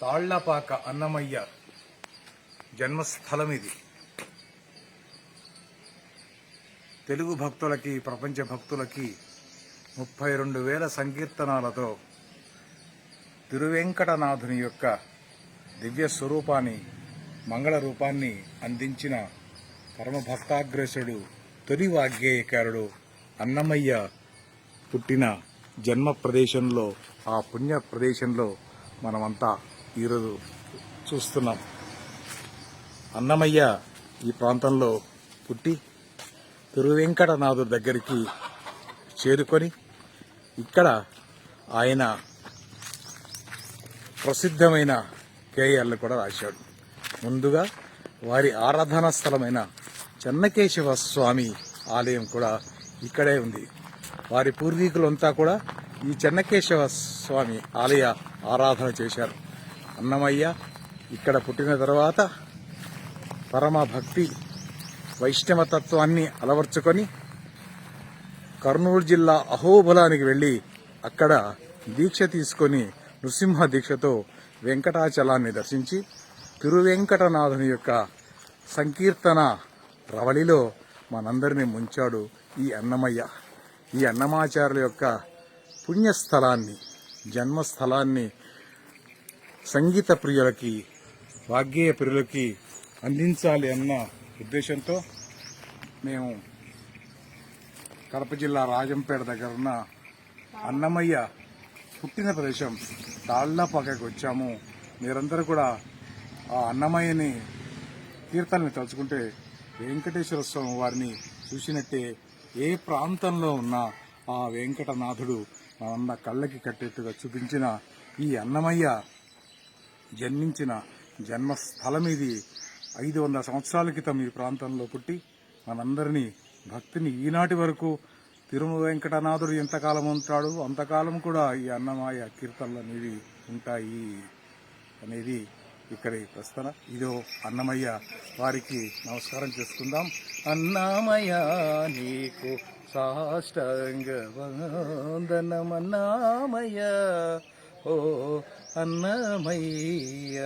తాళ్ళపాక అన్నమయ్య జన్మస్థలం ఇది తెలుగు భక్తులకి ప్రపంచ భక్తులకి ముప్పై రెండు వేల సంకీర్తనాలతో తిరువెంకటనాథుని యొక్క దివ్య స్వరూపాన్ని మంగళ రూపాన్ని అందించిన పరమభక్తాగ్రసుడు తొలి వాగ్గేయకారుడు అన్నమయ్య పుట్టిన జన్మ ప్రదేశంలో ఆ పుణ్య ప్రదేశంలో మనమంతా ఈరోజు చూస్తున్నాం. అన్నమయ్య ఈ ప్రాంతంలో పుట్టి తిరువెంకటనాథుడి దగ్గరికి చేరుకొని ఇక్కడ ఆయన ప్రసిద్ధమైన కేఎల్ కూడా రాశాడు. ముందుగా వారి ఆరాధనా స్థలమైన చెన్నకేశవ స్వామి ఆలయం కూడా ఇక్కడే ఉంది. వారి పూర్వీకులంతా కూడా ఈ చెన్నకేశవ స్వామి ఆలయ ఆరాధన చేశారు. అన్నమయ్య ఇక్కడ పుట్టిన తర్వాత పరమ భక్తి వైష్ణవ తత్వాన్ని అలవర్చుకొని కర్నూలు జిల్లా అహోబలానికి వెళ్ళి అక్కడ దీక్ష తీసుకొని నృసింహ దీక్షతో వెంకటాచలాన్ని దర్శించి తిరువెంకటనాథుని యొక్క సంకీర్తన రవళిలో మనందరినీ ముంచాడు ఈ అన్నమయ్య. ఈ అన్నమాచార్యుల యొక్క పుణ్యస్థలాన్ని జన్మస్థలాన్ని సంగీత ప్రియులకి వాగ్గేయ ప్రియులకి అందించాలి అన్న ఉద్దేశంతో మేము కడప జిల్లా రాజంపేట దగ్గర ఉన్న అన్నమయ్య పుట్టిన ప్రదేశం తాళ్ళపాకకి వచ్చాము. మీరందరూ కూడా ఆ అన్నమయ్యని కీర్తనని తలుచుకుంటే వెంకటేశ్వర స్వామి వారిని చూసినట్టే ఏ ప్రాంతంలో ఉన్నా ఆ వెంకటనాథుడు మన కళ్ళకి కట్టేట్టుగా చూపించిన ఈ అన్నమయ్య జన్మించిన జన్మస్థలం ఇది ఐదు వందల సంవత్సరాల క్రితం ఈ ప్రాంతంలో పుట్టి మనందరినీ భక్తిని ఈనాటి వరకు తిరుమల వెంకటనాథుడు ఎంతకాలం ఉంటాడు అంతకాలం కూడా ఈ అన్నమాయ కీర్తనలు అనేవి ఉంటాయి అనేది ఇక్కడి ప్రశ్న ఇదో అన్నమయ్య వారికి నమస్కారం చేసుకుందాం. అన్నమయ్య నీకు సాష్టాంగ వందనం అన్నమయ్య ఓ అన్నమయ్య